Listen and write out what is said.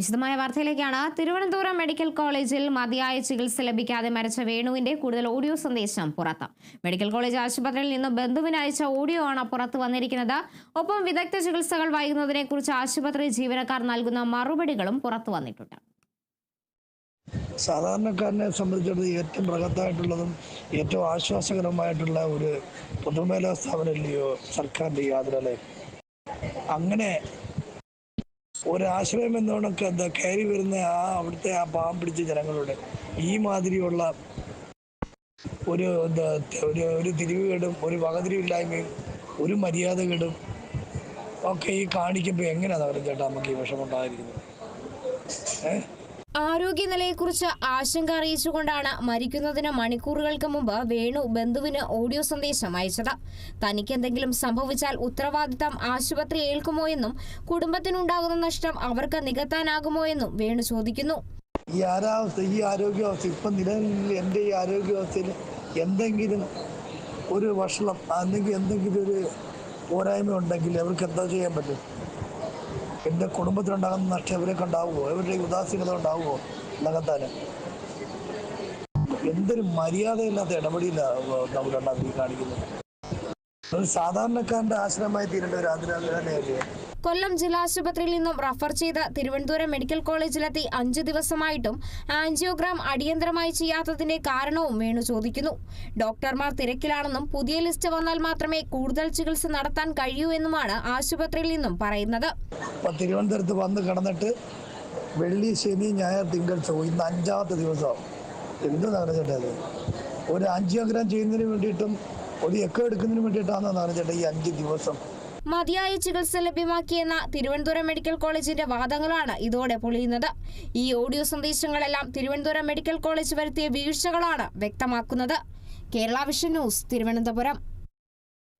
വിശദമായ വാർത്തയിലേക്കാണ്. തിരുവനന്തപുരം മെഡിക്കൽ കോളേജിൽ മതിയായ ചികിത്സ ലഭിക്കാതെ മരിച്ച വേണുവിന്റെ കൂടുതൽ ഓഡിയോ സന്ദേശം പുറത്ത്. മെഡിക്കൽ കോളേജ് ആശുപത്രിയിൽ നിന്ന് ബന്ധുവിന് അയച്ച ഓഡിയോ ആണ് പുറത്തു വന്നിരിക്കുന്നത്. ഒപ്പം വിദഗ്ധ ചികിത്സകൾ വൈകുന്നതിനെ കുറിച്ച് ആശുപത്രി ജീവനക്കാർ നൽകുന്ന മറുപടികളും പുറത്തു വന്നിട്ടുണ്ട്. സാധാരണക്കാരനെ സംബന്ധിച്ചിടത്തോളം ഏറ്റവും ബൃഹത്തായിട്ടുള്ളതും ഏറ്റവും ആശ്വാസകരമായിട്ടുള്ള ഒരു പൊതുമേഖലാ സ്ഥാപനമില്ലയോ സർക്കാരിന്റെ യാതൊരു അങ്ങനെ ഒരാശ്രയം എന്നോണൊക്കെ എന്താ കയറി വരുന്ന ആ അവിടുത്തെ ആ പാവം പിടിച്ച ജനങ്ങളുടെ ഈ മാതിരിയുള്ള ഒരു എന്താ ഒരു ഒരു തിരിവുകേടും ഒരു വകതിരിവില്ലായ്മയും ഒരു മര്യാദകേടും ഒക്കെ ഈ കാണിക്കുമ്പോൾ എങ്ങനെയാണ് അവർ ചേട്ടാ നമുക്ക് ഈ വിഷമം ഉണ്ടായിരിക്കുന്നത്? ഏഹ് ആരോഗ്യനിലയെക്കുറിച്ച് ആശങ്ക അറിയിച്ചുകൊണ്ടാണ് മരിക്കുന്നതിന് മണിക്കൂറുകൾക്ക് മുമ്പ് വേണു ബന്ധുവിന് ഓഡിയോ സന്ദേശം അയച്ചത്. തനിക്ക് എന്തെങ്കിലും സംഭവിച്ചാൽ ഉത്തരവാദിത്തം ആശുപത്രി ഏൽക്കുമോ എന്നും കുടുംബത്തിനുണ്ടാകുന്ന നഷ്ടം അവർക്ക് നികത്താനാകുമോ എന്നും വേണു ചോദിക്കുന്നു. ഈ ആരാവസ്ഥ ഈ ആരോഗ്യാവസ്ഥ ഇപ്പം നിലവിൽ എന്റെ ഈ ആരോഗ്യാവസ്ഥയിൽ എന്തെങ്കിലും ഒരു വഷളം അല്ലെങ്കിൽ എന്തെങ്കിലും ഒരു പോരായ്മ ഉണ്ടെങ്കിൽ അവർക്ക് എന്താ ചെയ്യാൻ പറ്റും? എന്റെ കുടുംബത്തിനുണ്ടാകുന്ന നഷ്ടം ഇവരൊക്കെ ഉണ്ടാവുമോ? ഇവരുടെ ഈ ഉദാസീനത ഉണ്ടാവുമോ? നികത്താൻ എന്തൊരു മര്യാദയില്ലാത്ത ഇടപെടിയില്ല ഈ കാണിക്കുന്നത്. ഒരു സാധാരണക്കാരന്റെ ആശ്രമമായി തീരേണ്ട ഒരു കൊല്ലം ജില്ലാശുപത്രിയിൽ നിന്നും റഫർ ചെയ്ത് തിരുവനന്തപുരം മെഡിക്കൽ കോളേജിലെത്തി അഞ്ചു ദിവസമായിട്ടും ആൻജിയോഗ്രാം അടിയന്തരമായി ചെയ്യാത്തതിന്റെ കാരണവും വേണു ചോദിക്കുന്നു. ഡോക്ടർമാർ തിരക്കിലാണെന്നും പുതിയ ലിസ്റ്റ് വന്നാൽ മാത്രമേ കൂടുതൽ ചികിത്സ നടത്താൻ കഴിയൂ എന്നുമാണ് ആശുപത്രിയിൽ നിന്നും പറയുന്നത്. തിരുവനന്തപുരത്ത് വന്ന് കിടന്നിട്ട് വെള്ളി ശനി ഞായർ തിങ്കൾ ചൊവ്വ ഇന്ന് അഞ്ചാമത്തെ ദിവസം. എന്ത് നടന്നിട്ടത് ഒരു ആൻജിയോഗ്രാം ചെയ്യുന്നതിന് വേണ്ടിയിട്ടും ഒരു എക്കോ എടുക്കുന്നതിന് വേണ്ടിയിട്ടാണെന്ന് നടന്നിട്ട് ഈ അഞ്ച് ദിവസം. മതിയായ ചികിത്സ ലഭ്യമാക്കിയെന്ന തിരുവനന്തപുരം മെഡിക്കൽ കോളേജിന്റെ വാദങ്ങളാണ് ഇതോടെ പൊളിയുന്നത്. ഈ ഓഡിയോ സന്ദേശങ്ങളെല്ലാം തിരുവനന്തപുരം മെഡിക്കൽ കോളേജ് വരുത്തിയ വീഴ്ചകളാണ് വ്യക്തമാക്കുന്നത്. Kerala vision news Thiruvananthapuram.